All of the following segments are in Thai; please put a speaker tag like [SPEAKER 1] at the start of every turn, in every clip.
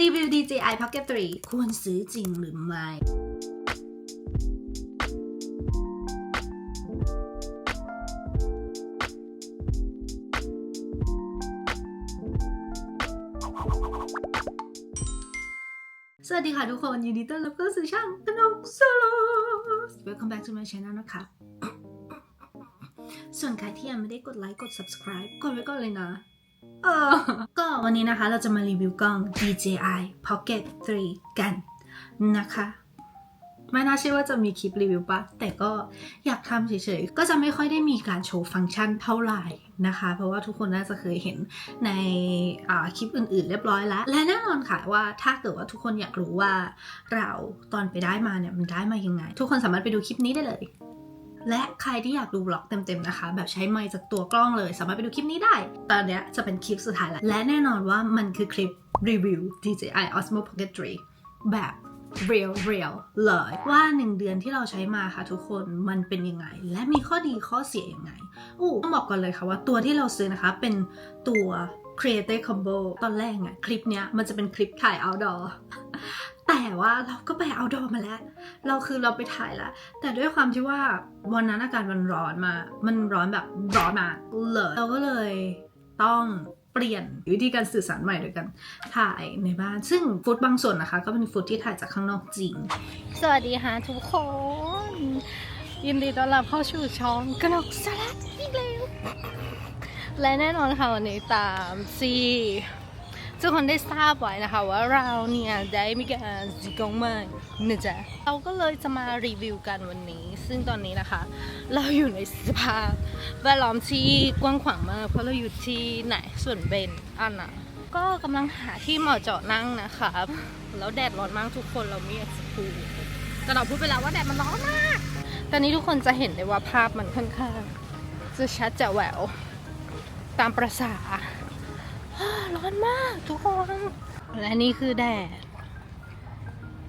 [SPEAKER 1] รีวิว DJI Pocket 3 ควรซื้อจริงหรือไม่สวัสดีค่ะทุกคนยินดีต้อนรับเข้าสู่ช่องกนกสโล Welcome back to my channel นะคะ ส่วนใครที่ยังไม่ได้กดไลค์กด subscribe กดไว้ก่อนเลยนะ เออ ก็วันนี้นะคะเราจะมารีวิวกล้อง DJI Pocket 3 กันนะคะไม่น่าเชื่อว่าจะมีคลิปรีวิวปะแต่ก็อยากทำเฉยๆ ก็จะไม่ค่อยได้มีการโชว์ฟังก์ชันเท่าไหร่นะคะ เพราะว่าทุกคนน่าจะเคยเห็นในคลิปอื่นๆ เรียบร้อยแล้ว และแน่นอนค่ะว่าถ้าเกิดว่าทุกคนอยากรู้ว่าเราตอนไปได้มาเนี่ยมันได้มายังไง ทุกคนสามารถไปดูคลิปนี้ได้เลย และใครที่อยากดูบล็อกเต็มๆนะคะ แบบใช้ไมค์จากตัวกล้องเลย สามารถไปดูคลิปนี้ได้ ตอนนี้จะเป็นคลิปสุดท้ายแล้ว และแน่นอนว่ามันคือคลิปรีวิว DJI Osmo Pocket 3 แบบ real real เลยว่า 1 เดือนที่เราใช้มาค่ะทุกคนมันเป็นยังไง และมีข้อดีข้อเสียยังไงอู้ต้องบอกก่อนเลยค่ะว่าตัวที่เราซื้อนะคะเป็นตัว Creator Combo ตอนแรกอะคลิปเนี้ยมันจะเป็นคลิปถ่าย outdoor แต่ว่าเราก็ไป outdoor มาแล้ว เราคือเราไปถ่ายแล้ว แต่ด้วยความที่ว่าวันนั้นอากาศมันร้อนมา มันร้อนแบบร้อนมากเลย เราก็เลยต้องเปลี่ยนวิธีการสื่อสารใหม่โดยการถ่ายในบ้าน ซึ่งฟุตบางส่วนนะคะ ก็เป็นฟุตที่ถ่ายจากข้างนอกจริง
[SPEAKER 2] สวัสดีค่ะทุกคน ยินดีต้อนรับเข้าสู่ช่องกระนกสลัดอีกแล้ว และแน่นอนค่ะวันนี้ตามซี ทุกคนได้ทราบไว้นะคะว่าเราเนี่ยได้มีการซีกองใหม่นะจ๊ะเราก็เลยจะมารีวิวกันวันนี้ ซึ่งตอนนี้นะคะ เราอยู่ในสภาพแวดล้อมที่กว้างขวางมาก เพราะเราอยู่ที่ไหนส่วนเบนอันน่ะก็กำลังหาที่เหมาะเจาะนั่งนะคะแล้วแดดร้อนมากทุกคนเราไม่อยากจะพูดแต่เราพูดไปแล้วว่าแดดมันร้อนมากตอนนี้ทุกคนจะเห็นได้ว่าภาพมันค่อนข้างจะชัดจะแหววตามประษา ร้อนมากทุกคนและนี่คือแดด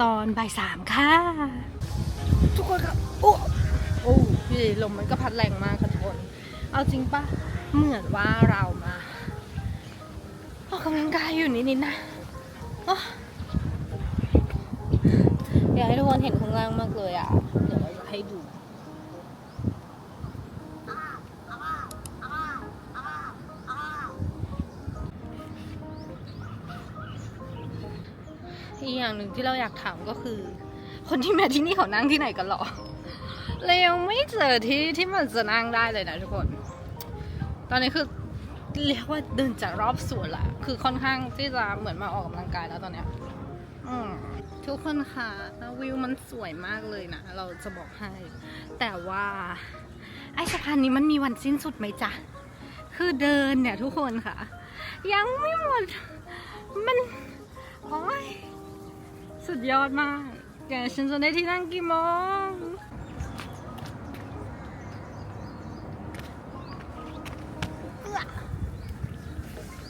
[SPEAKER 2] ตอนบ่ายสามค่ะ ทุกคนครับ โอ้โอ้พี่ลมมันก็พัดแรงมากค่ะทุกคน เอาจริงปะเหมือนว่าเรามาออกกำลังกายอยู่นิดๆนะโอ๊ะอยากให้ทุกคนเห็นข้างล่างมากเลยอะ เดี๋ยวเราจะให้ดู อีกอย่างหนึ่งที่เราอยากถามก็คือ คนที่มาที่นี่เขานั่งที่ไหนกันหรอเรายังไม่เจอที่ที่มันจะนั่งได้เลยนะทุกคน ตอนนี้คือเรียกว่าเดินจากรอบสวนละคือค่อนข้างที่จะเหมือนมาออกกำลังกายแล้วตอนเนี้ยทุกคนคะวิวมันสวยมากเลยนะ เราจะบอกให้ แต่ว่าไอ้สะพานนี้มันมีวันสิ้นสุดไหมจ๊ะ คือเดินเนี่ยทุกคนค่ะ ยังไม่หมด มัน โอ้ย สุดยอดมาก แกฉันจะได้ที่นั่งกี่โมง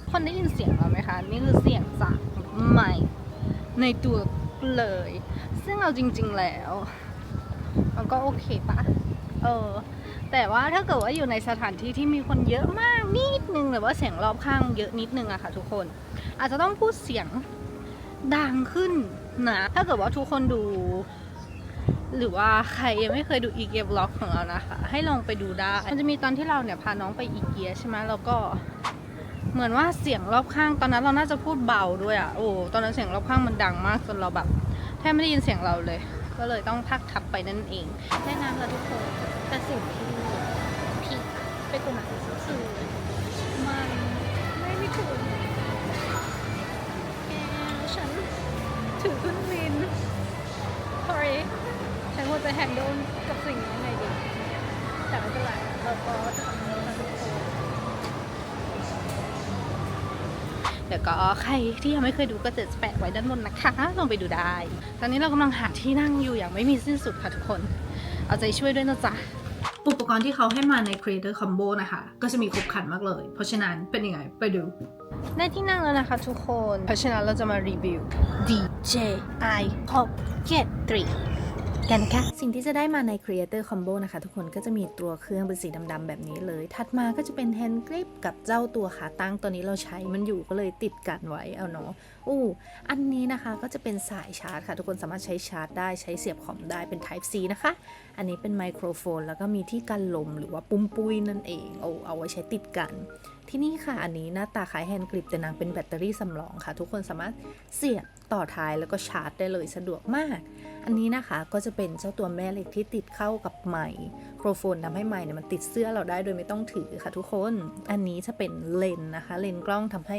[SPEAKER 2] คนได้ยินเสียงเราไหมคะ นี่คือเสียงจากใหม่ในตัวเลย ซึ่งเอาจริง ๆแล้ว มันก็โอเคปะเออ แต่ว่าถ้าเกิดว่าอยู่ในสถานที่ที่มีคนเยอะมากนิดนึงหรือว่าเสียงรอบข้างเยอะนิดนึงอะค่ะทุกคน อาจจะต้องพูดเสียงดังขึ้น นะถ้าเกิดว่าทุกคนดู หรือว่าใครยังไม่เคยดูอีเกียบล็อกของเรานะคะ ให้ลองไปดูได้มันจะมีตอนที่เราเนี่ยพาน้องไปอีเกียใช่ไหมแล้วก็เหมือนว่าเสียงรอบข้างตอนนั้นเราน่าจะพูดเบาด้วยอะ่ะโอ้ตอนนั้นเสียงรอบข้างมันดังมากจนเราแบบแทบไม่ได้ยินเสียงเราเลย ก็เลยต้องพักทับไปนั่นเองแนะนำเราทุกคนแต่สิ่งที่ผิดไปกว่านั้นก็คือมันไม่มีถุงแก sorry ฉันควรจะแฮนด์ลกับสิ่งนี้ยังไงดีแต่ไม่เป็นไรเราก็จะทำให้เราทุกคนเดี๋ยวก็ใครที่ยังไม่เคยดูก็จะแปะไว้ด้านบนนะคะลองไปดูได้ ตอนนี้เรากำลังหาที่นั่งอยู่อย่างไม่มีสิ้นสุดค่ะทุกคน เอาใจช่วยด้วยนะจ๊ะ
[SPEAKER 1] อุปกรณ์ที่เขาให้มาใน Creator Combo นะคะ ก็จะมีครบครันมากเลย เพราะฉะนั้นเป็นยังไง ไปดู
[SPEAKER 2] ได้ที่นั่งแล้วนะคะทุกคน เพราะฉะนั้นเราจะมารีวิวดี DJI Pocket 3
[SPEAKER 3] กันค่ะ สิ่งที่จะได้มาใน Creator Combo นะคะ ทุกคนก็จะมีตัวเครื่องเป็นสีดำๆแบบนี้เลย ถัดมาก็จะเป็น Hand Grip กับเจ้าตัวขาตั้งตัวนี้เราใช้มันอยู่ก็เลยติดกันไว้เอาเนาะอู้อันนี้นะคะก็จะเป็นสายชาร์จค่ะ ทุกคนสามารถใช้ชาร์จได้ใช้เสียบคอมได้เป็น Type C นะคะ อันนี้เป็นไมโครโฟน แล้วก็มีที่กันลมหรือว่าปุ้มปุ้ยนั่นเองเอาเอาไว้ใช้ติดกัน ที่นี่ค่ะอันนี้หน้าตาคล้ายแฮนด์กริปแต่นางเป็นแบตเตอรี่สำรองค่ะ ทุกคนสามารถเสียบต่อท้ายแล้วก็ชาร์จได้เลยสะดวกมาก อันนี้นะคะก็จะเป็นเจ้าตัวแม่เหล็กที่ติดเข้ากับไมโครโฟนทำให้ไมค์เนี่ยมันติดเสื้อเราได้โดยไม่ต้องถือค่ะทุกคน อันนี้จะเป็นเลนนะคะ เลนกล้องทำให้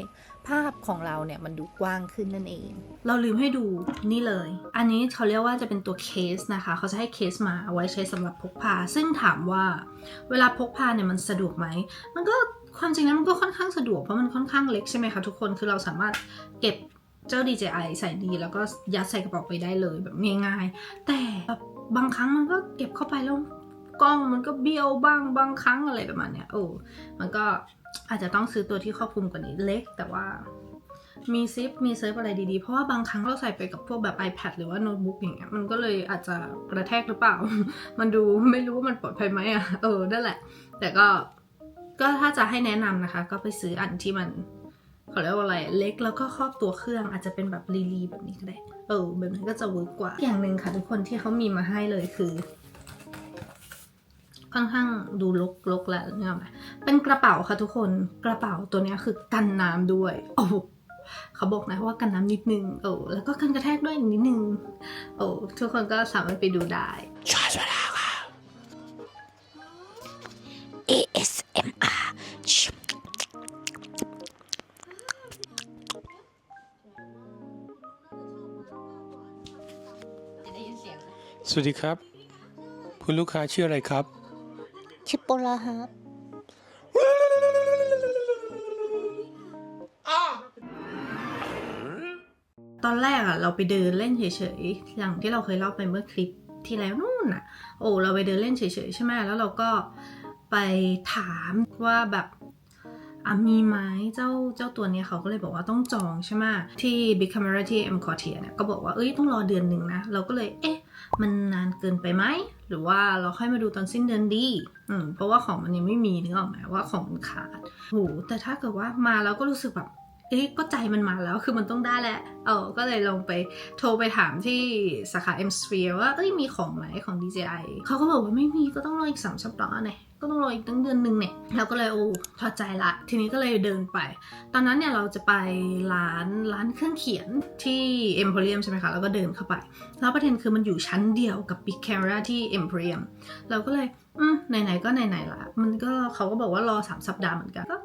[SPEAKER 3] ภาพของเราเนี่ยมันดูกว้างขึ้นนั่นเอง
[SPEAKER 2] เราลืมให้ดูนี่เลย อันนี้เขาเรียกว่าจะเป็นตัวเคสนะคะ เขาจะให้เคสมาเอาไว้ใช้สำหรับพกพา ซึ่งถามว่า เวลาพกพาเนี่ยมันสะดวกไหม มันก็ ความจริงแล้วมันก็ค่อนข้างสะดวกเพราะมันค่อนข้างเล็กใช่ไหมคะทุกคนคือเราสามารถเก็บเจ้า DJI ใส่ดีแล้วก็ยัดใส่กระเป๋าไปได้เลยแบบง่ายๆ แต่แบบบางครั้งมันก็เก็บเข้าไปแล้วกล้องมันก็เบี้ยวบ้างบางครั้งอะไรประมาณเนี้ยโอ้มันก็อาจจะต้องซื้อตัวที่ครอบคลุมกว่านี้เล็ก แต่ว่ามีซิปมีเซิร์ฟอะไรดีๆ เพราะว่าบางครั้งเราใส่ไปกับพวกแบบ iPad หรือว่าโน้ตบุ๊กอย่างเงี้ยมันก็เลยอาจจะกระแทกหรือเปล่า มันดูไม่รู้ว่ามันปลอดภัยไหมอะเออนั่นแหละ แต่ก็ ก็ถ้าจะให้แนะนำนะคะ ก็ไปซื้ออันที่มันเขาเรียกว่าอะไรเล็กแล้วก็ครอบตัวเครื่องอาจจะเป็นแบบรีลีแบบนี้ก็ได้ เออแบบนี้ก็จะเวิร์กกว่า อย่างหนึ่งค่ะทุกคนที่เขามีมาให้เลยคือ ค่อนข้างดูลกลกๆแล้วเนี่ยเป็นกระเป๋าค่ะทุกคนกระเป๋าตัวนี้คือกันน้ำด้วยโอ้เขาบอกนะว่ากันน้ำนิดนึงโอ้แล้วก็กันกระแทกด้วยนิดนึงโอ้ทุกคนก็สามารถไปดูได้
[SPEAKER 4] วัสดีครับ คุณลูกค้าชื่ออะไรครับ
[SPEAKER 5] ชิปโปลาครับ
[SPEAKER 2] ตอนแรกอะเราไปเดินเล่นเฉยๆ อย่างที่เราเคยเล่าไปเมื่อคลิปที่แล้วนู่นอะโอ้เราไปเดินเล่นเฉยๆใช่ไหมแล้วเราก็ไปถามว่าแบบอะมีไหมเจ้าเจ้าตัวเนี้ยเขาก็เลยบอกว่าต้องจองใช่ไหมที่ Big Camera ที่ M Quartier เนี่ยก็บอกว่าเอ้ยต้องรอเดือนหนึ่งนะ เราก็เลยเอ๊ะ มันนานเกินไปไหม หรือว่าเราค่อยมาดูตอนสิ้นเดือนดี อืม เพราะว่าของมันยังไม่มีนึกออกไหมว่าของมันขาดโหแต่ถ้าเกิดว่ามาแล้วก็รู้สึกแบบเอ๊ะก็ใจมันมาแล้วคือมันต้องได้แหละ เออ ก็เลยลงไปโทรไปถามที่สาขา M Sphere ว่าเอ้ยมีของไหมของ DJI เขาก็บอกว่าไม่มีก็ต้องรออีกสามสัปดาห์เนี่ย ก็ต้องรออีกตั้งเดือนหนึ่งเนี่ยเราก็เลยโอ้พอใจละทีนี้ก็เลยเดินไป ตอนนั้นเนี่ยเราจะไปร้านร้านเครื่องเขียนที่ Emporium ใช่ไหมคะแล้วก็เดินเข้าไป แล้วประเด็นคือมันอยู่ชั้นเดียวกับ Big Camera ที่ Emporium เราก็เลยอืมไหนๆก็ไหนๆละมันก็เขาก็บอกว่ารอ 3 สัปดาห์เหมือนกันก็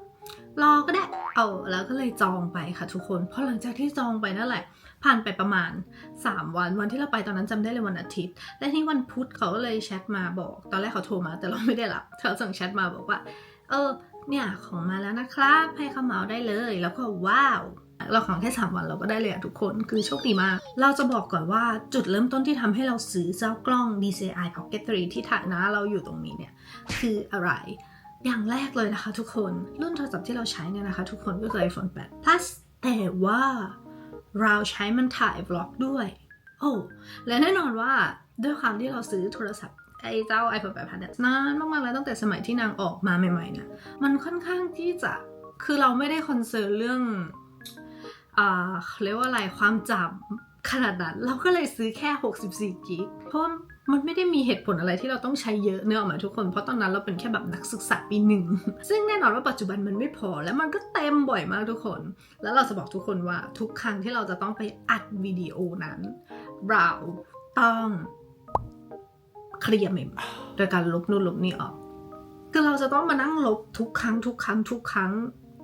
[SPEAKER 2] รอก็ได้ เอาแล้วก็เลยจองไปค่ะทุกคน เพราะหลังจากที่จองไปนั่นแหละ ผ่านไปประมาณ 3 วัน วันที่เราไปตอนนั้นจำได้เลยวันอาทิตย์ และที่วันพุธเขาก็เลยแชทมาบอก ตอนแรกเขาโทรมาแต่เราไม่ได้รับเขาส่งแชทมาบอกว่า เออ เนี่ยของมาแล้วนะครับ ให้เขาเหมาได้เลย แล้วก็ว้าว เราของแค่ 3 วันเราก็ได้เลยอะทุกคน คือโชคดีมาก เราจะบอกก่อนว่าจุดเริ่มต้นที่ทำให้เราซื้อเจ้ากล้อง DJI Pocket 3 ที่ถ่าน้าเราอยู่ตรงนี้เนี่ย คืออะไรอย่างแรกเลยนะคะทุกคน รุ่นโทรศัพท์ที่เราใช้เนี่ยนะคะ ทุกคนก็คือ iPhone 8 plus แต่ว่า เราใช้มันถ่ายบล็อกด้วย โอ้และแน่นอนว่าด้วยความที่เราซื้อโทรศัพท์ไอ้เจ้า iPhone 8พันเนี่ยนานมากๆแล้วตั้งแต่สมัยที่นางออกมาใหม่ๆเนี่ยมันค่อนข้างที่จะคือเราไม่ได้คอนเซิร์นเรื่องอ่าเรียกว่าอะไรความจำขนาดนั้น เราก็เลยซื้อแค่ 64กิกเพราะ มันไม่ได้มีเหตุผลอะไรที่เราต้องใช้เยอะเนื้อออกมาทุกคน เพราะตอนนั้นเราเป็นแค่แบบนักศึกษาปีหนึ่ง ซึ่งแน่นอนว่าปัจจุบันมันไม่พอ แล้วมันก็เต็มบ่อยมากทุกคน แล้วเราจะบอกทุกคนว่าทุกครั้งที่เราจะต้องไปอัดวิดีโอนั้น เราต้องเคลียร์เมมโดยการลบนู่นลบนี่ออก คือเราจะต้องมานั่งลบทุกครั้งทุกครั้งทุกครั้ง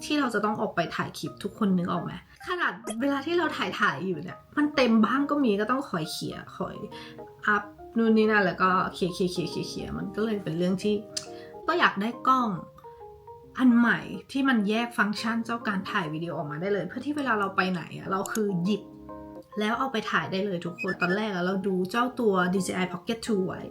[SPEAKER 2] ที่เราจะต้องออกไปถ่ายคลิปทุกคนนึกออกไหมขนาดเวลาที่เราถ่ายถ่ายอยู่เนี่ย มันเต็มบ้างก็มีก็ต้องคอยเคลียร์คอยอัพ นู่นนี่นั่นแล้วก็เคียเคียเคียเขียเขียมันก็เลยเป็นเรื่องที่ก็อยากได้กล้องอันใหม่ที่มันแยกฟังก์ชันเจ้าการถ่ายวิดีโอออกมาได้เลย เพื่อที่เวลาเราไปไหนอะเราคือหยิบ แล้วเอาไปถ่ายได้เลยทุกคนตอนแรกอะเราดูเจ้าตัว DJI Pocket 2 ไว้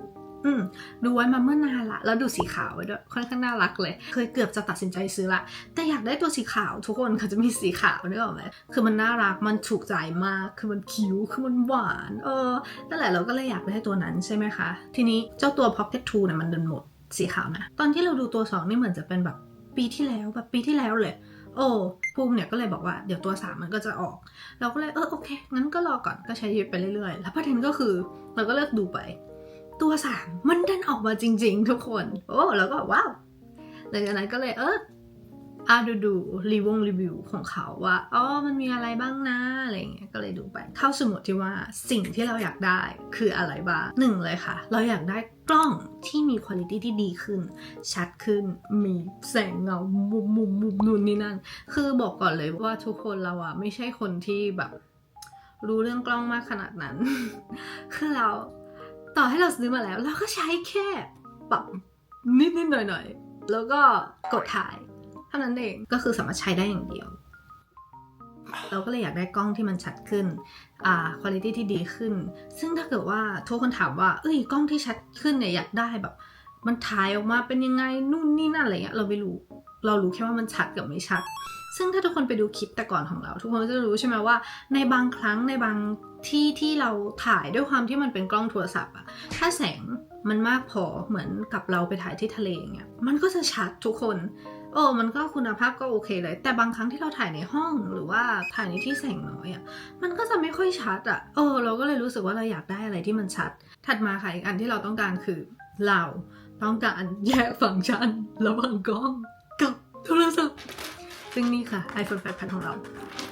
[SPEAKER 2] อืมดูไว้มาเมื่อนานละแล้วดูสีขาวไว้ด้วยค่อนข้างน่ารักเลย เคยเกือบจะตัดสินใจซื้อละ แต่อยากได้ตัวสีขาวทุกคนเขาจะมีสีขาวนึกออกไหมคือมันน่ารักมันถูกใจมาก คือมันคิ้วคือมันหวาน เออนั่นแหละเราก็เลยอยากได้ตัวนั้นใช่ไหมคะ ทีนี้เจ้าตัว Pocket 2เนี่ยมันเดินหมดสีขาวนะ ตอนที่เราดูตัวสองนี่เหมือนจะเป็นแบบปีที่แล้วแบบปีที่แล้วเลยโอ้ภูมิเนี่ยก็เลยบอกว่าเดี๋ยวตัวสามมันก็จะออก เราก็เลยเออโอเคงั้นก็รอก่อนก็ใช้ชีวิตไปเรื่อยๆ แล้วประเด็นก็คือเราก็เลิกดูไป ตัวสามมันดันออกมาจริง ๆ ทุกคน โอ้แล้วก็ว้าวหลังจากนั้นก็เลยเอออาดูดูรีวงรีวิวของเขาว่าอ๋อมันมีอะไรบ้างนะอะไรเงี้ยก็เลยดูไป เข้าสมุดที่ว่าสิ่งที่เราอยากได้คืออะไรบ้างหนึ่งเลยค่ะ เราอยากได้กล้องที่มีคุณภาพที่ดีขึ้น ชัดขึ้น มีแสงเงามุมมุมมุมนู่นนี่นั่น คือบอกก่อนเลยว่าทุกคนเราอะไม่ใช่คนที่แบบ รู้เรื่องกล้องมากขนาดนั้น คือเรา ต่อให้เราซื้อมาแล้ว เราก็ใช้แค่ปรับนิดนิดๆหน่อยหน่อยๆแล้วก็กดถ่าย เท่านั้นเองก็คือสามารถใช้ได้อย่างเดียว เราก็เลยอยากได้กล้องที่มันชัดขึ้น อ่าคุณภาพที่ดีขึ้น ซึ่งถ้าเกิดว่าทุกคนถามว่า เอ้ยกล้องที่ชัดขึ้นเนี่ยอยากได้แบบ มันถ่ายออกมาเป็นยังไงนู่นนี่นั่นอะไรเงี้ยเราไม่รู้ เรารู้แค่ว่ามันชัดกับไม่ชัด ซึ่งถ้าทุกคนไปดูคลิปแต่ก่อนของเรา ทุกคนจะรู้ใช่ไหมว่า ในบางครั้งในบางที่ที่เราถ่ายด้วยความที่มันเป็นกล้องโทรศัพท์อะถ้าแสงมันมากพอเหมือนกับเราไปถ่ายที่ทะเลอย่างเงี้ยมันก็จะชัดทุกคนโอ้มันก็คุณภาพก็โอเคเลย แต่บางครั้งที่เราถ่ายในห้องหรือว่าถ่ายในที่แสงน้อยอะมันก็จะไม่ค่อยชัดอะโอ้เราก็เลยรู้สึกว่าเราอยากได้อะไรที่มันชัด ถัดมาค่ะอีกอันที่เราต้องการคือเราต้องการแยกฟังก์ชันระหว่างกล้อง กับโทรศัพท์ซึ่งนี่ค่ะ iPhone 8 ของเรา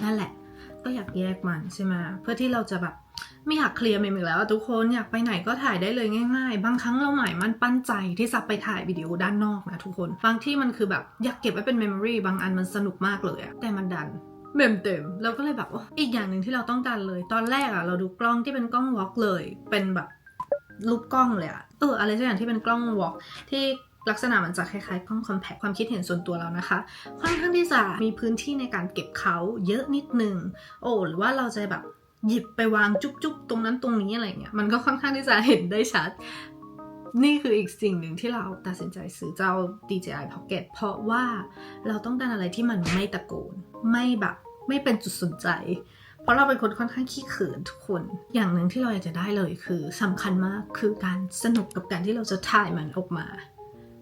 [SPEAKER 2] นั่นแหละ ก็อยากแยกมันใช่ไหมเพื่อที่เราจะแบบไม่อยากเคลียร์เมมอีกแล้วทุกคนอยากไปไหนก็ถ่ายได้เลยง่าย ๆ บางครั้งเราหมายมันปั้นใจที่จะไปถ่ายวิดีโอด้านนอกนะทุกคนบางที่มันคือแบบอยากเก็บไว้เป็นเมมโมรีบางอันมันสนุกมากเลยอะแต่มันดันเมมเต็มเราก็เลยแบบว่าอีกอย่างหนึ่งที่เราต้องการเลย ตอนแรกอะเราดูกล้องที่เป็นกล้องวอล์กเลย เป็นแบบรูปกล้องเลยอะเอออะไรสักอย่างที่เป็นกล้องวอล์กที่ ลักษณะมันจะคล้ายๆกล้องคอมแพคความคิดเห็นส่วนตัวเรานะคะ ค่อนข้างที่จะมีพื้นที่ในการเก็บเขาเยอะนิดนึงโอ้หรือว่าเราจะแบบหยิบไปวางจุ๊บๆตรงนั้นตรงนี้อะไรเงี้ยมันก็ค่อนข้างที่จะเห็นได้ชัด นี่คืออีกสิ่งหนึ่งที่เราตัดสินใจซื้อเจ้า DJI Pocket เพราะว่าเราต้องการอะไรที่มันไม่ตะโกน ไม่แบบไม่เป็นจุดสนใจ เพราะเราเป็นคนค่อนข้างขี้เขินทุกคน อย่างหนึ่งที่เราอยากจะได้เลยคือสำคัญมากคือการสนุกกับการที่เราจะถ่ายมันออกมา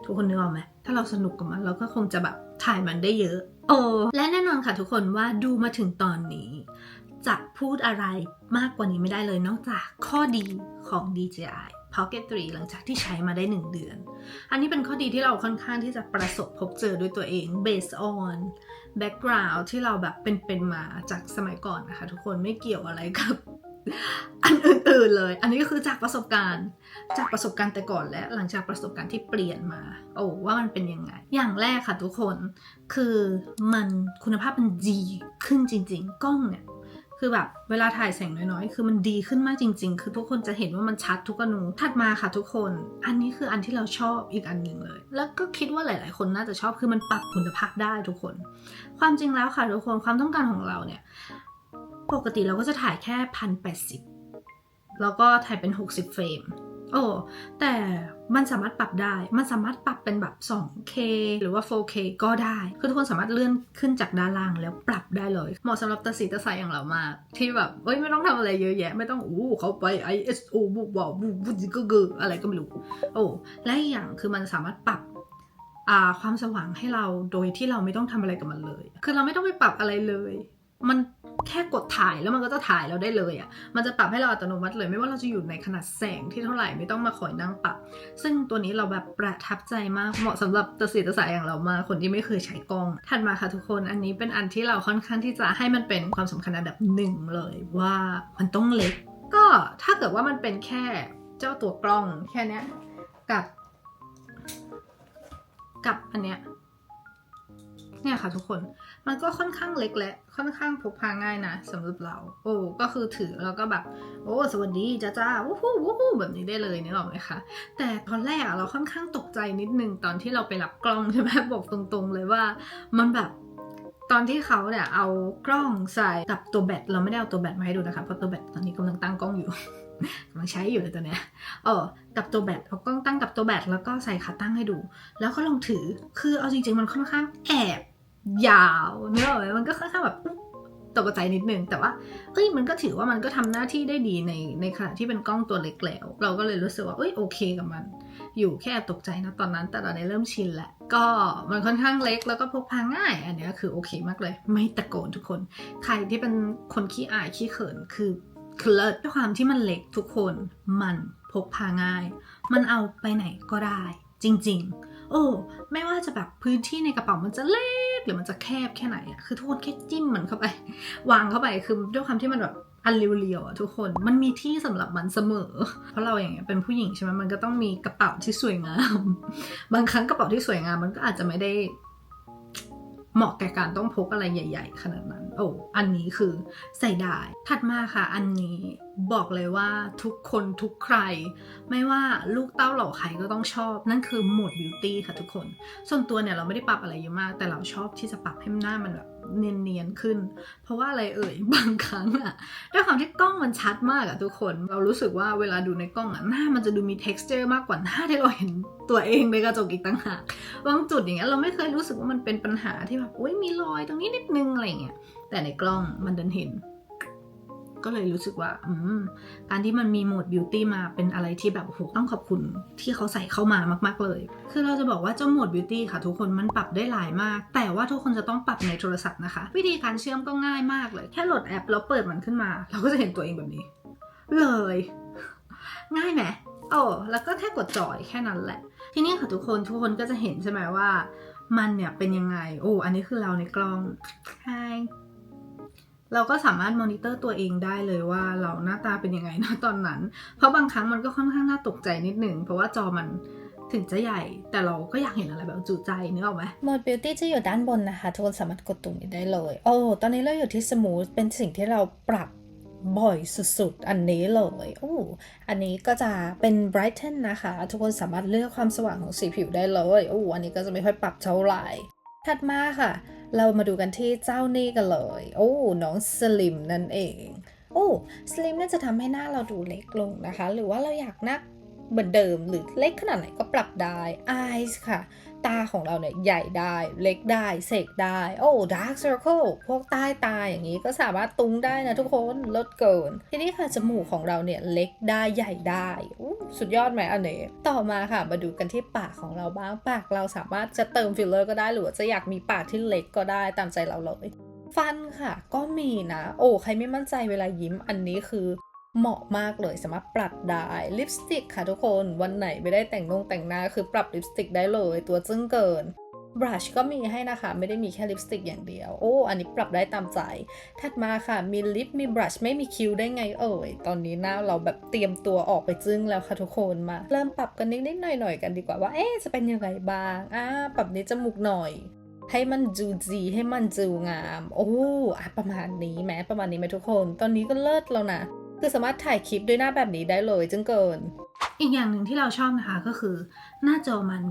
[SPEAKER 2] ทุกคนนึกออกไหมถ้าเราสนุกกับมันเราก็คงจะแบบถ่ายมันได้เยอะ โอ้และแน่นอนค่ะทุกคนว่าดูมาถึงตอนนี้ จะพูดอะไรมากกว่านี้ไม่ได้เลยนอกจากข้อดีของ DJI Pocket 3 หลังจากที่ใช้มาได้ 1 เดือน อันนี้เป็นข้อดีที่เราค่อนข้างที่จะประสบพบเจอด้วยตัวเอง based on background ที่เราแบบเป็นๆมาจากสมัยก่อนนะคะทุกคนไม่เกี่ยวอะไรกับ อันอื่นๆเลย อันนี้ก็คือจากประสบการณ์ จากประสบการณ์แต่ก่อนและหลังจากประสบการณ์ที่เปลี่ยนมา โอ้ว่ามันเป็นยังไง อย่างแรกค่ะทุกคน คือมันคุณภาพมันดีขึ้นจริง ๆ กล้องเนี่ยคือแบบเวลาถ่ายแสงน้อยๆ คือมันดีขึ้นมากจริง ๆ คือทุกคนจะเห็นว่ามันชัดทุกอนูถัดมาค่ะทุกคน อันนี้คืออันที่เราชอบอีกอันหนึ่งเลย แล้วก็คิดว่าหลาย ๆ คนน่าจะชอบคือมันปรับคุณภาพได้ทุกคน ความจริงแล้วค่ะทุกคนความต้องการของเราเนี่ย ปกติเราก็จะถ่ายแค่พันแปดสิบแล้วก็ถ่ายเป็น 60 เฟรม โอ้ แต่มันสามารถปรับได้ มันสามารถปรับเป็นแบบ 2K หรือว่า 4K ก็ได้ คือทุกคนสามารถเลื่อนขึ้นจากด้านล่างแล้วปรับได้เลย เหมาะสำหรับตาสีตาใสอย่างเรามาก ที่แบบ เอ้ย ไม่ต้องทำอะไรเยอะแยะ ไม่ต้อง อู้เขาไป ISO บุบบุบบุบก็เกออะไรก็ไม่รู้ โอ้ และอีกอย่างคือมันสามารถปรับอ่าความสว่างให้เรา โดยที่เราไม่ต้องทำอะไรกับมันเลย คือเราไม่ต้องไปปรับอะไรเลย มัน แค่กดถ่ายแล้วมันก็จะถ่ายเราได้เลยอะ่ะ มันจะปรับให้เราอัตโนมัติเลย ไม่ว่าเราจะอยู่ในขนาดแสงที่เท่าไหร่ไม่ต้องมาคอยนั่งปรับ ซึ่งตัวนี้เราแบบประทับใจมากเหมาะสำหรับตาสีตาสายอย่างเรามาคนที่ไม่เคยใช้กล้อง ถัดมาค่ะทุกคนอันนี้เป็นอันที่เราค่อนข้างที่จะให้มันเป็นความสำคัญอันดับหนึ่งเลยว่ามันต้องเล็ก ก็ถ้าเกิดว่ามันเป็นแค่เจ้าตัวกล้องแค่นี้กับ กับอันเนี้ยเนี่ยค่ะทุกคน มันก็ค่อนข้างเล็กและค่อนข้างพกพาง่ายนะสำหรับเรา โอ้ก็คือถือแล้วก็แบบ โอ้สวัสดีจ้าจ้าวู้ฮู้วู้ฮู้แบบนี้ได้เลยนึกออกไหมคะแต่ตอนแรกอะเราค่อนข้างตกใจนิดนึงตอนที่เราไปรับกล้องใช่ไหมบอกตรงๆเลยว่า มันแบบตอนที่เขาเนี่ยเอากล้องใส่กับตัวแบตเราไม่ได้เอาตัวแบตมาให้ดูนะคะเพราะตัวแบตตอนนี้กำลังตั้งกล้องอยู่กำลังใช้อยู่เลยตัวเนี้ยเออกับตัวแบตเอากล้องตั้งกับตัวแบตแล้วก็ใส่ขาตั้งให้ดู แล้วก็ลองถือคือเอาจริง ๆ มันค่อนข้างแอบ ยาวเนอะไหมมันก็ค่อนข้างแบบตกใจนิดนึงแต่ว่าเอ้ยมันก็ถือว่ามันก็ทำหน้าที่ได้ดีในในขณะที่เป็นกล้องตัวเล็กแล้ว เราก็เลยรู้สึกว่าเอ้ยโอเคกับมัน อยู่แค่ตกใจนะตอนนั้น แต่ตอนนี้เริ่มชินแหละ ก็มันค่อนข้างเล็กแล้วก็พกพาง่าย อันนี้คือโอเคมากเลย ไม่ตะโกนทุกคน ใครที่เป็นคนขี้อายขี้เขินคือคือเลิศด้วยความที่มันเล็กทุกคน มันพกพาง่าย มันเอาไปไหนก็ได้ จริง ๆ โอ้ไม่ว่าจะแบบพื้นที่ในกระเป๋ามันจะเล็กหรือมันจะแคบแค่ไหนอะคือทุกคนแค่จิ้มมันเข้าไป วางเข้าไปคือด้วยความที่มันแบบอันเรียวๆอะทุกคนมันมีที่สำหรับมันเสมอ เพราะเราอย่างเงี้ยเป็นผู้หญิงใช่ไหมมันก็ต้องมีกระเป๋าที่สวยงาม บางครั้งกระเป๋าที่สวยงามมันก็อาจจะไม่ได้ เหมาะแก่การต้องพกอะไรใหญ่ ๆ ขนาดนั้น โอ้อันนี้คือใส่ได้ ถัดมาค่ะ อันนี้บอกเลยว่าทุกคนทุกใคร ไม่ว่าลูกเต้าเหล่าใครก็ต้องชอบ นั่นคือโหมดบิวตี้ค่ะทุกคน ส่วนตัวเนี่ยเราไม่ได้ปรับอะไรเยอะมาก แต่เราชอบที่จะปรับให้หน้ามันแบบ เนียนๆขึ้น เพราะว่าอะไรเอ่ยบางครั้งอะด้วยความที่กล้องมันชัดมากอะทุกคนเรารู้สึกว่าเวลาดูในกล้องอะหน้ามันจะดูมี texture มากกว่าหน้าที่เราเห็นตัวเองในกระจกอีกต่างหากบางจุดอย่างเงี้ยเราไม่เคยรู้สึกว่ามันเป็นปัญหาที่แบบอุ้ยมีรอยตรงนี้นิดนึงอะไรเงี้ยแต่ในกล้องมันดันเห็น ก็เลยรู้สึกว่าอืมการที่มันมีโหมดบิวตี้มาเป็นอะไรที่แบบโหต้องขอบคุณที่เขาใส่เข้ามามาก ๆเลย คือเราจะบอกว่าเจ้าโหมดบิวตี้ค่ะทุกคนมันปรับได้หลายมาก แต่ว่าทุกคนจะต้องปรับในโทรศัพท์นะคะ วิธีการเชื่อมก็ง่ายมากเลย แค่โหลดแอปแล้วเปิดมันขึ้นมา เราก็จะเห็นตัวเองแบบนี้ เลย ง่ายไหมโอ้แล้วก็แค่กดจอยแค่นั้นแหละ ทีนี้ค่ะทุกคนทุกคนก็จะเห็นใช่ไหมว่า มันเนี่ยเป็นยังไงโอ้อันนี้คือเราในกล้อง Hi เราก็สามารถมอนิเตอร์ตัวเองได้เลยว่าเราหน้าตาเป็นยังไงนะตอนนั้น เพราะบางครั้งมันก็ค่อนข้างน่าตกใจนิดหนึ่งเพราะว่าจอมันถึงจะใหญ่ แต่เราก็อยากเห็นอะไรแบบจุใจนึกออกไหม
[SPEAKER 5] โหมด Beauty จะอยู่ด้านบนนะคะ ทุกคนสามารถกดตรงนี้ได้เลย โอ้ตอนนี้เราอยู่ที่ Smooth เป็นสิ่งที่เราปรับบ่อยสุดๆ อันนี้เลยโอ้อันนี้ก็จะเป็น Brighten นะคะ ทุกคนสามารถเลือกความสว่างของสีผิวได้เลยโอ้อันนี้ก็จะไม่ค่อยปรับเท่าไหร่ถัดมาค่ะ เรามาดูกันที่เจ้านี่กันเลย โอ้ น้องสลิมนั่นเอง โอ้สลิมนี่ยจะทำให้หน้าเราดูเล็กลงนะคะ หรือว่าเราอยากหน้าเหมือนเดิมหรือเล็กขนาดไหนก็ปรับได้ eyes ค่ะ ตาของเราเนี่ยใหญ่ได้ เล็กได้ เสกได้ โอ้ dark circle พวกใต้ตาอย่างนี้ก็สามารถตุ้งได้นะทุกคนลดเกิน ทีนี้ค่ะ จมูกของเราเนี่ยเล็กได้ใหญ่ได้อู้ สุดยอดไหมอันนี้ ต่อมาค่ะมาดูกันที่ปากของเราบ้าง ปากเราสามารถจะเติมฟิลเลอร์ก็ได้หรือว่าจะอยากมีปากที่เล็กก็ได้ตามใจเราเลยฟันค่ะก็มีนะ โอ้ใครไม่มั่นใจเวลายิ้มอันนี้คือเหมาะมากเลยสามารถปรับได้ลิปสติกค่ะทุกคนวันไหนไม่ได้แต่งนงแต่งหน้าคือปรับลิปสติกได้เลย ตัวจึ้งเกิน บรัชก็มีให้นะคะ ไม่ได้มีแค่ลิปสติกอย่างเดียว โอ้ อันนี้ปรับได้ตามใจ ถัดมาค่ะ มีลิป มีบรัช ไม่มีคิ้วได้ไงเอ่ย ตอนนี้หน้าเราแบบเตรียมตัวออกไปจึ้งแล้วค่ะทุกคนมา เริ่มปรับกันนิดๆหน่อยๆกันดีกว่าว่า เอ๊จะเป็นยังไงบ้าง อ่า ปรับนี้จมูกหน่อยให้มันจูจีให้มันจูงาม โอ้อะประมาณนี้แม้ประมาณนี้ไหมทุกคน ตอนนี้ก็เลิศแล้วนะ คือสามารถถ่ายคลิปด้วยหน้าแบบนี้ได้เลยจึงเกิน
[SPEAKER 2] อีกอย่างหนึ่งที่เราชอบนะคะก็คือ หน้าจอมัน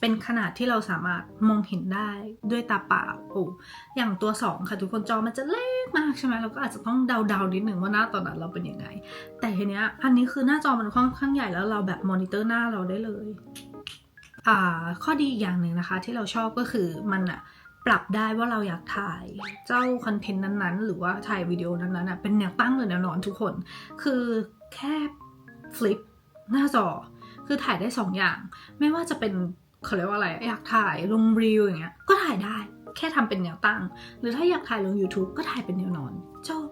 [SPEAKER 2] เป็นขนาดที่เราสามารถมองเห็นได้ด้วยตาเปล่าโอ้อย่างตัว 2 ค่ะทุกคนจอมันจะเล็กมากใช่ไหมเราก็อาจจะต้องเดาๆนิดหนึ่งว่าหน้าตอนนั้นเราเป็นยังไง แต่ทีเนี้ยอันนี้คือหน้าจอมันค่อนข้างใหญ่แล้วเราแบบมอนิเตอร์หน้าเราได้เลยอ่าข้อดีอย่างหนึ่งนะคะที่เราชอบก็คือมันอะปรับได้ว่าเราอยากถ่ายเจ้าคอนเทนต์นั้นๆ หรือว่าถ่ายวิดีโอนั้นๆอะเป็นแนวตั้งหรือแนวนอนทุกคน คือแค่ฟลิปหน้าจอคือถ่ายได้สองอย่าง ไม่ว่าจะเป็น เขาเรียกว่าอะไร อยากถ่ายลงรีวอย่างเงี้ย ก็ถ่ายได้ แค่ทำเป็นแนวตั้ง หรือถ้าอยากถ่ายลง YouTube ก็ถ่ายเป็นแนวนอนจบ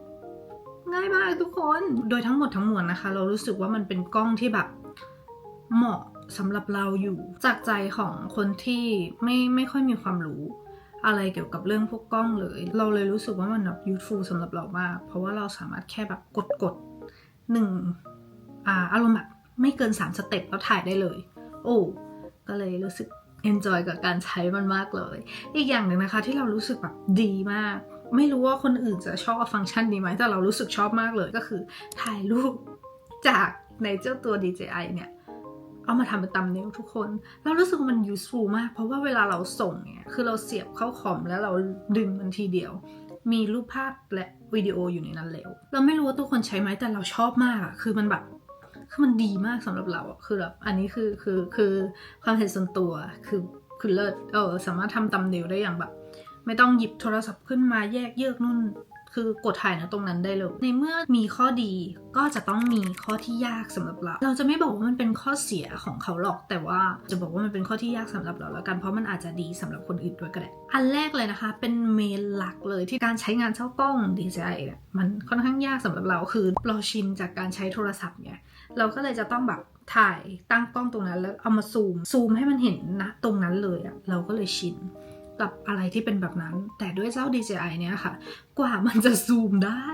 [SPEAKER 2] ง่ายมากทุกคน โดยทั้งหมดทั้งมวลนะคะ เรารู้สึกว่ามันเป็นกล้องที่แบบเหมาะสำหรับเราอยู่ จากใจของคนที่ไม่ไม่ค่อยมีความรู้ อะไรเกี่ยวกับเรื่องพวกกล้องเลย เราเลยรู้สึกว่ามันแบบ useful สำหรับเรามาก เพราะว่าเราสามารถแค่แบบกดกดหนึ่งอาอารมณ์แบบไม่เกิน 3 สเต็ปแล้วถ่ายได้เลย โอ้ ก็เลยรู้สึก enjoy กับการใช้มันมากเลย อีกอย่างหนึ่งนะคะที่เรารู้สึกแบบดีมาก ไม่รู้ว่าคนอื่นจะชอบฟังก์ชันนี้ไหมแต่เรารู้สึกชอบมากเลยก็คือถ่ายรูปจากในเจ้าตัว DJI เนี่ยเอามาทำเป็นตัมเนลทุกคน เรารู้สึกว่ามัน useful มาก เพราะว่าเวลาเราส่งเนี่ย คือเราเสียบเข้าคอมแล้วเราดึงมันทีเดียว มีรูปภาพและวิดีโออยู่ในนั้นแล้ว เราไม่รู้ว่าทุกคนใช้ไหมแต่เราชอบมากอะคือมันแบบ คือมันดีมากสำหรับเราอะคือแบบอันนี้คือคือคือความเห็นส่วนตัวคือคือเลิศเออสามารถทำตำเดียวได้อย่างแบบ ไม่ต้องหยิบโทรศัพท์ขึ้นมาแยกเยือกนู่น คือกดถ่ายนะตรงนั้นได้เลย ในเมื่อมีข้อดีก็จะต้องมีข้อที่ยากสำหรับเรา เราจะไม่บอกว่ามันเป็นข้อเสียของเขาหรอก แต่ว่าจะบอกว่ามันเป็นข้อที่ยากสำหรับเราแล้วกันเพราะมันอาจจะดีสำหรับคนอื่นด้วยก็ได้ อันแรกเลยนะคะ เป็นเมนหลักเลยที่การใช้งานเจ้ากล้อง DJI เนี่ยมันค่อนข้างยากสำหรับเราคือเราชินจากการใช้โทรศัพท์ไง เราก็เลยจะต้องแบบถ่ายตั้งกล้องตรงนั้น แล้วเอามาซูมซูมให้มันเห็นนะตรงนั้นเลยอะเราก็เลยชินกับอะไรที่เป็นแบบนั้น แต่ด้วยเจ้า DJI เนี่ยค่ะ กว่ามันจะซูมได้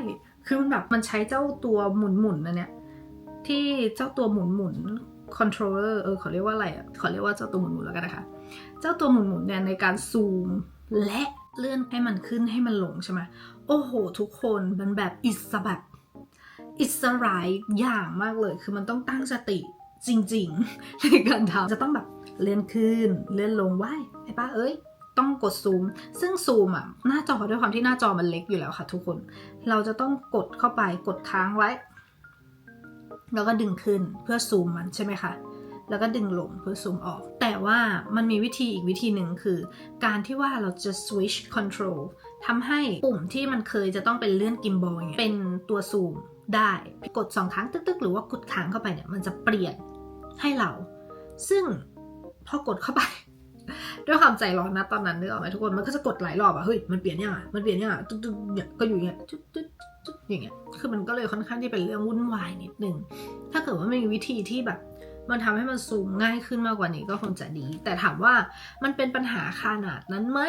[SPEAKER 2] คือมันแบบมันใช้เจ้าตัวหมุนหมุนนะเนี่ย ที่เจ้าตัวหมุนหมุนคอนโทรลเลอร์เออขาเรียกว่าอะไรอะขาเรียกว่าเจ้าตัวหมุนหมุนแล้วกันนะคะ เจ้าตัวหมุนหมุนเนี่ยในการซูมและเลื่อนให้มันขึ้นให้มันลงใช่ไหมโอ้โห ทุกคนมันแบบอิสระแบบ อิสระอย่างมากเลย คือมันต้องตั้งสติจริงๆ ในการทำจะต้องแบบเลื่อนขึ้น เลื่อนลงไหวไอ้ป้าเอ้ย ต้องกดซูม ซึ่งซูมอะ หน้าจอด้วยความที่หน้าจอมันเล็กอยู่แล้วค่ะทุกคน เราจะต้องกดเข้าไปกดค้างไว้ แล้วก็ดึงขึ้นเพื่อซูมมันใช่ไหมคะแล้วก็ดึงลงเพื่อซูมออก แต่ว่ามันมีวิธีอีกวิธีหนึ่งคือ การที่ว่าเราจะ switch control ทำให้ปุ่มที่มันเคยจะต้องเป็นเลื่อนกิมบอลเนี่ยเป็นตัวซูม ได้กดสองครั้งตึกๆ หรือว่ากดค้างเข้าไปเนี่ยมันจะเปลี่ยนให้เรา ซึ่งพอกดเข้าไป ด้วยความใจร้อนนะตอนนั้นนึกออกไหมทุกคนมันก็จะกดหลายรอบอะเฮ้ยมันเปลี่ยนยังอะมันเปลี่ยนยังอะตุ๊ดเนี่ยก็อยู่อย่างเงี้ยตุ๊ดตุ๊ดจุดอย่างเงี้ยคือมันก็เลยค่อนข้างที่เป็นเรื่องวุ่นวายนิดนึงถ้าเกิดว่ามีวิธีที่แบบมันทำให้มันซูมง่ายขึ้นมากกว่านี้ก็คงจะดี แต่ถามว่ามันเป็นปัญหาขนาดนั้นไหม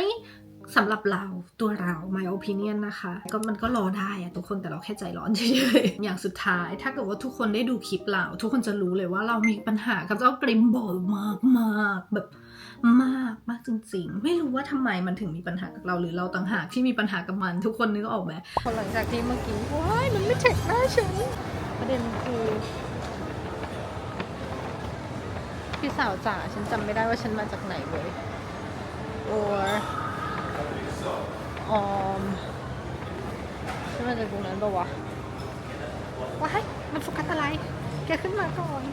[SPEAKER 2] สำหรับเราตัวเรา my opinion นะคะ ก็มันก็รอได้อะทุกคนแต่เราแค่ใจร้อนเฉยๆอย่างสุดท้าย ถ้าเกิดว่าทุกคนได้ดูคลิปเรา ทุกคนจะรู้เลยว่าเรามีปัญหากับเจ้ากริมบอลมากมากๆแบบมากมากจริงๆ ไม่รู้ว่าทำไมมันถึงมีปัญหากับเราหรือเราต่างหากที่มีปัญหากับมัน ทุกคนนึกออกไหม
[SPEAKER 3] พอหลังจากที่เมื่อกี้ว้ายมันไม่เทคหน้าฉันประเด็นคือพี่สาวจ๋าฉันจำไม่ได้ว่าฉันมาจากไหนเลย or ออมฉันมจากตรงนั้นปะวะว้ายมันโฟกัสอะไร แกขึ้นมาก่อน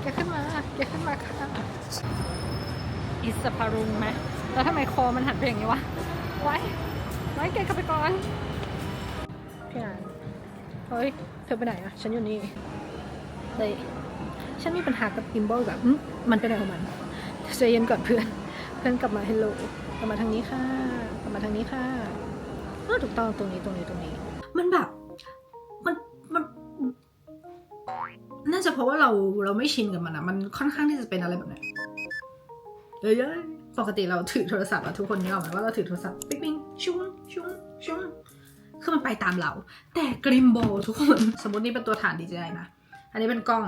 [SPEAKER 3] แกขึ้นมา แกขึ้นมาค่ะอิสพารุงไหมแล้วทำไมคอมันหันไปอย่างนี้วะ ไว้ ไว้แกกลับไปก่อนพี่นานเฮ้ย เธอไปไหนอะฉันอยู่นี่เฮ้ยฉันมีปัญหากับกิมบอลแบบมันเป็นอะไรของมันใจเย็นก่อนเพื่อน เพื่อนกลับมาฮัลโหล กลับมาทางนี้ค่ะกลับมาทางนี้ค่ะเออถูกต้องตรงนี้ตรงนี้ตรงนี้
[SPEAKER 2] มันแบบ มันมันน่าจะเพราะว่าเราเราไม่ชินกับมันอะมันค่อนข้างที่จะเป็นอะไรแบบนี้ยเอ้ยๆปกติเราถือโทรศัพท์อะทุกคนนี่ยหรอกไหมว่าเราถือโทรศัพท์ปิ๊งปิ๊งชุ้งชุ้งชุ้งคือมันไปตามเรา แต่กริมโบทุกคน สมมตินี่เป็นตัวฐาน DJI นะ อันนี้เป็นกล้อง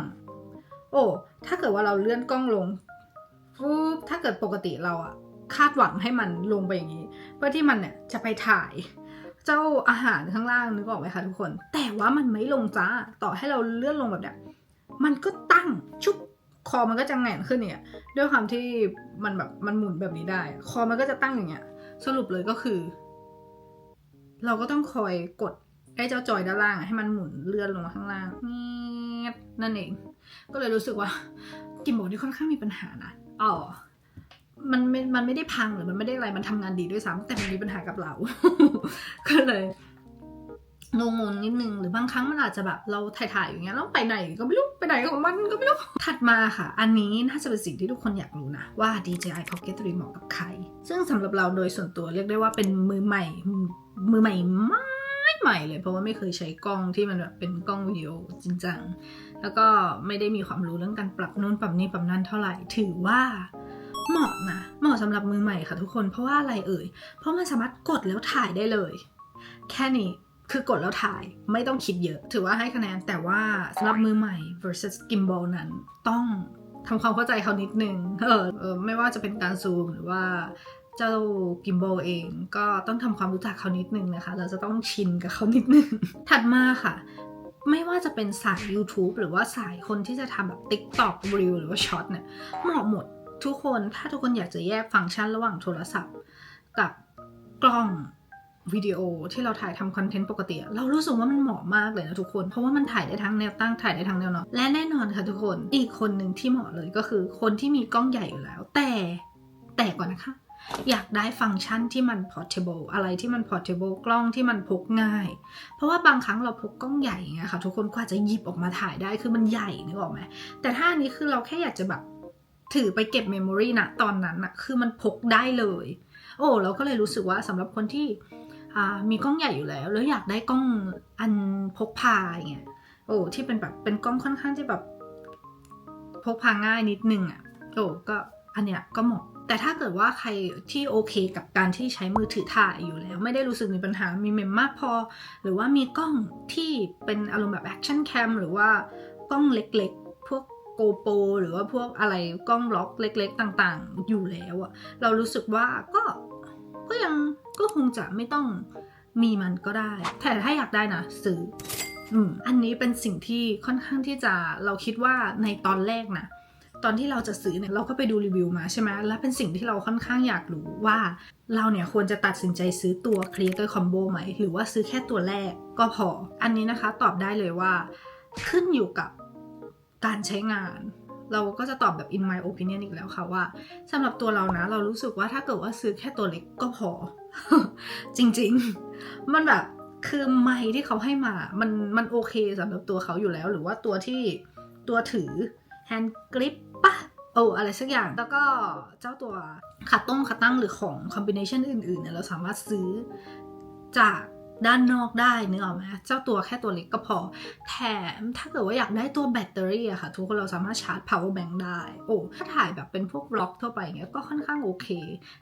[SPEAKER 2] โอ้ ถ้าเกิดว่าเราเลื่อนกล้องลงปุ๊บถ้าเกิดปกติเราอะ คาดหวังให้มันลงไปอย่างนี้ เพื่อที่มันเนี่ยจะไปถ่าย เจ้าอาหารข้างล่างนึกออกไหมคะทุกคน แต่ว่ามันไม่ลงจ้าต่อให้เราเลื่อนลงแบบเนี้ยมันก็ตั้งชุบคอมันก็จะแหงนขึ้นเนี่ยด้วยความที่มันแบบมันหมุนแบบนี้ได้ คอมันก็จะตั้งอย่างเงี้ย สรุปเลยก็คือ เราก็ต้องคอยกดไอ้เจ้าจอยด้านล่างให้มันหมุนเลื่อนลงมาข้างล่างเงียบนั่นเอง ก็เลยรู้สึกว่ากิมโบนี่ค่อนข้างมีปัญหานะอ๋อ มันไม่มันไม่ได้พังหรือมันไม่ได้อะไรมันทำงานดีด้วยซ้ำแต่มันมีปัญหากับเรา ก็เลยงงๆนิดนึงหรือบางครั้งมันอาจจะแบบเราถ่ายๆอย่างเงี้ยแล้วไปไหนก็ไม่รู้ไปไหนของมันก็ไม่รู้ ถัดมาค่ะ อันนี้น่าจะเป็นสิ่งที่ทุกคนอยากรู้นะว่า DJI Pocket 3เหมาะกับใคร ซึ่งสำหรับเราโดยส่วนตัวเรียกได้ว่าเป็นมือใหม่ มือใหม่มากใหม่เลย เพราะว่าไม่เคยใช้กล้องที่มันแบบเป็นกล้องวิดีโอจริงจังแล้วก็ไม่ได้มีความรู้เรื่องการปรับนู่นปรับนี่ปรับนั่นเท่าไหร่ ถือว่า เหมาะนะเหมาะสำหรับมือใหม่ค่ะทุกคนเพราะว่าอะไรเอ่ย เพราะมันสามารถกดแล้วถ่ายได้เลย แค่นี้คือกดแล้วถ่ายไม่ต้องคิดเยอะ ถือว่าให้คะแนนแต่ว่าสำหรับมือใหม่ versus gimbal นั้นต้องทำความเข้าใจเขานิดนึงเออเออไม่ว่าจะเป็นการซูมหรือว่าเจ้า gimbal เองก็ต้องทำความรู้จักเขานิดนึงนะคะ เราจะต้องชินกับเขานิดนึง ถัดมาค่ะ ไม่ว่าจะเป็นสาย YouTube หรือว่าสายคนที่จะทำแบบ TikTok Reel หรือว่า Short เนี่ยเหมาะหมด ทุกคนถ้าทุกคนอยากจะแยกฟังก์ชันระหว่างโทรศัพท์ กับกล้องวิดีโอที่เราถ่ายทำคอนเทนต์ปกติ เรารู้สึกว่ามันเหมาะมากเลยนะทุกคน เพราะว่ามันถ่ายได้ทั้งแนวตั้งถ่ายได้ทั้งแนวนอน และแน่นอนค่ะทุกคนอีกคนหนึ่งที่เหมาะเลยก็คือ คนที่มีกล้องใหญ่อยู่แล้ว แต่แต่ก่อนนะคะ อยากได้ฟังก์ชันที่มัน portable อะไรที่มัน portable กล้องที่มันพกง่าย เพราะว่าบางครั้งเราพกกล้องใหญ่ไงค่ะทุกคนก็อาจจะหยิบออกมาถ่ายได้คือมันใหญ่นึกออกไหมแต่ถ้าอันนี้คือเราแค่อยากจะแบบ ถือไปเก็บเมมโมรีนะตอนนั้นนะคือมันพกได้เลย โอ้เราก็เลยรู้สึกว่าสำหรับคนที่มีกล้องใหญ่อยู่แล้ว แล้วอยากได้กล้องอันพกพาอย่างเงี้ยโอ้ที่เป็นแบบเป็นกล้องค่อนข้างที่แบบพกพาง่ายนิดนึงอะโอ้ก็อันเนี้ยก็เหมาะแต่ถ้าเกิดว่าใครที่โอเคกับการที่ใช้มือถือถ่ายอยู่แล้ว ไม่ได้รู้สึกมีปัญหามีเมมมากพอ หรือว่ามีกล้องที่เป็นอารมณ์แบบแอคชั่นแคมหรือว่ากล้องเล็ก โกโปรหรือว่าพวกอะไรกล้องล็อกเล็ก ๆ ต่างๆ อยู่แล้วอะเรารู้สึกว่าก็ก็ยังก็คงจะไม่ต้องมีมันก็ได้ แต่ถ้าอยากได้นะซื้ออืมอันนี้เป็นสิ่งที่ค่อนข้างที่จะเราคิดว่าในตอนแรกนะตอนที่เราจะซื้อเนี่ยเราก็ไปดูรีวิวมาใช่ไหมและเป็นสิ่งที่เราค่อนข้างอยากรู้ว่า เราเนี่ยควรจะตัดสินใจซื้อตัว Creator Combo ไหม หรือว่าซื้อแค่ตัวแรกก็พอ อันนี้นะคะตอบได้เลยว่า ขึ้นอยู่กับ การใช้งาน เราก็จะตอบแบบ in my opinion อีกแล้วค่ะว่าสำหรับตัวเรานะ เรารู้สึกว่าถ้าเกิดว่าซื้อแค่ตัวเล็กก็พอ จริงๆ มันแบบคือไมค์ที่เขาให้มา มันมันโอเคสำหรับตัวเขาอยู่แล้ว หรือว่าตัวที่ตัวถือแฮนด์กริปปะโอ้อะไรสักอย่าง แล้วก็เจ้าตัวขาต้งขาตั้งหรือของคอมบิเนชันอื่นๆเนี่ยเราสามารถซื้อจาก ด้านนอกได้นึกออกไหมเจ้าตัวแค่ตัวเล็กก็พอ แถมถ้าเกิดว่าอยากได้ตัวแบตเตอรี่อะค่ะ ทุกคนเราสามารถชาร์จ power bank ได้ โอ้ถ้าถ่ายแบบเป็นพวกบล็อกทั่วไปเงี้ยก็ค่อนข้างโอเค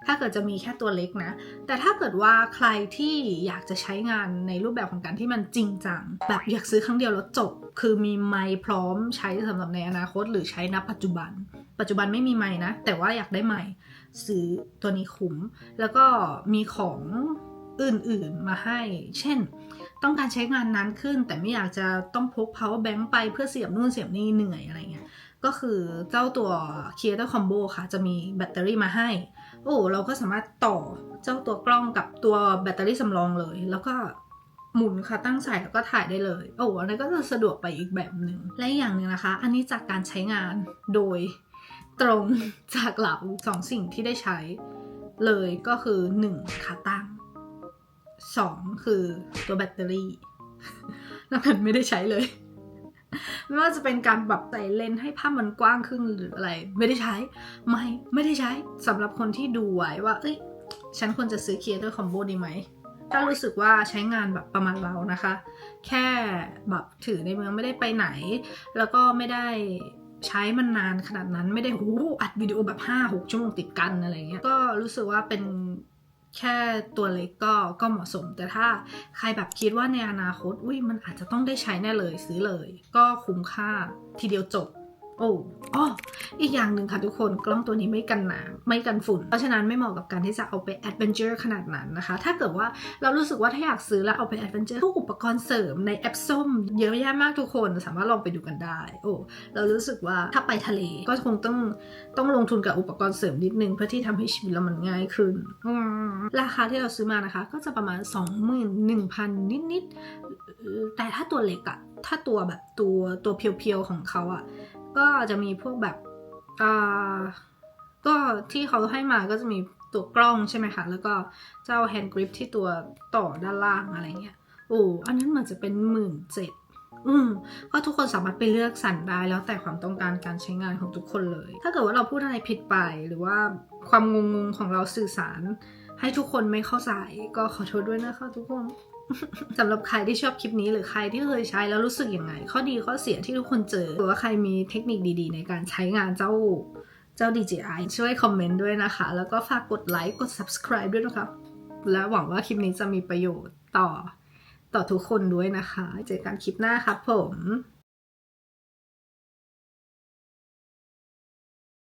[SPEAKER 2] ถ้าเกิดจะมีแค่ตัวเล็กนะ แต่ถ้าเกิดว่าใครที่อยากจะใช้งานในรูปแบบของการที่มันจริงจัง แบบอยากซื้อครั้งเดียวแล้วจบ คือมีไมค์พร้อมใช้สำหรับในอนาคต หรือใช้ณปัจจุบัน ปัจจุบันไม่มีไมค์นะ แต่ว่าอยากได้ไมค์ซื้อตัวนี้คุ้ม แล้วก็มีของ อื่นๆมาให้ เช่น ต้องการใช้งานนานขึ้น แต่ไม่อยากจะต้องพก power bank ไปเพื่อเสียบนู่นเสียบนี่เหนื่อยอะไรเงี้ย ก็คือเจ้าตัว Creator Combo ค่ะ จะมีแบตเตอรี่มาให้ โอ้เราก็สามารถต่อเจ้าตัวกล้องกับตัวแบตเตอรี่สำรองเลย แล้วก็หมุนค่ะตั้งใส่แล้วก็ถ่ายได้เลย โอ้อันนี้ก็จะสะดวกไปอีกแบบหนึ่งและอีกอย่างหนึ่งนะคะ อันนี้จากการใช้งานโดยตรงจากเหล่าสองสิ่งที่ได้ใช้เลยก็คือ 1. ขาตั้ง 2. คือตัวแบตเตอรี่นอกนั้นไม่ได้ใช้เลย ไม่ว่าจะเป็นการปรับใส่เลนส์ให้ภาพมันกว้างขึ้นหรืออะไร ไม่ได้ใช้ ไม่ไม่ได้ใช้สำหรับคนที่ดูไว้ว่า เอ้ย ฉันควรจะซื้อ Creator Combo ดีไหม ถ้ารู้สึกว่าใช้งานแบบประมาณเรานะคะ แค่แบบถือในเมืองไม่ได้ไปไหน แล้วก็ไม่ได้ใช้มันนานขนาดนั้นไม่ได้โอ้อัดวิดีโอแบบ 5-6 ชั่วโมงติดกันอะไรเงี้ยก็รู้สึกว่าเป็น แค่ตัวเล็กก็ก็เหมาะสม แต่ถ้าใครแบบคิดว่าในอนาคตอุ้ยมันอาจจะต้องได้ใช้แน่เลยซื้อเลย ก็คุ้มค่าทีเดียวจบ โอ้อ๋ออีกอย่างหนึ่งค่ะทุกคนกล้องตัวนี้ไม่กันน้ำไม่กันฝุ่น เพราะฉะนั้นไม่เหมาะกับการที่จะเอาไปแอดเวนเจอร์ขนาดนั้นนะคะ ถ้าเกิดว่าเรารู้สึกว่าถ้าอยากซื้อแล้วเอาไปแอดเวนเจอร์พวกอุปกรณ์เสริมในแอปส้ม เยอะแยะมากทุกคนสามารถลองไปดูกันได้ โอ้เรารู้สึกว่าถ้าไปทะเลก็คงต้องต้องลงทุนกับอุปกรณ์เสริมนิดนึงเพื่อที่ทำให้ชีวิตเรามันง่ายขึ้น ราคาที่เราซื้อมานะคะ ก็จะประมาณ 21,000 นิดๆแต่ถ้าตัวเล็กอะถ้าตัวแบบตัวตัวเพียวๆของเขาอะ ก็จะมีพวกแบบอ่าก็ที่เขาให้มาก็จะมีตัวกล้องใช่ไหมคะ แล้วก็เจ้าแฮนด์กริปที่ตัวต่อด้านล่างอะไรเงี้ย โอ้อันนั้นเหมือนจะเป็นหมื่นเจ็ดอืมก็ทุกคนสามารถไปเลือกสรรได้แล้วแต่ความต้องการการใช้งานของทุกคนเลย ถ้าเกิดว่าเราพูดอะไรผิดไป หรือว่าความงงๆของเราสื่อสาร ให้ทุกคนไม่เข้าใจก็ขอโทษด้วยนะคะทุกคน สำหรับใครที่ชอบคลิปนี้หรือใครที่เคยใช้แล้วรู้สึกยังไง ข้อดีข้อเสียที่ทุกคนเจอหรือว่าใครมีเทคนิคดีๆ ในการใช้งานเจ้าเจ้า DJI ช่วยคอมเมนต์ด้วยนะคะ แล้วก็ฝากกดไลค์กด subscribe ด้วยนะคะและหวังว่าคลิปนี้จะมีประโยชน์ต่อต่อทุกคนด้วยนะคะ เจอกันคลิปหน้าครับผม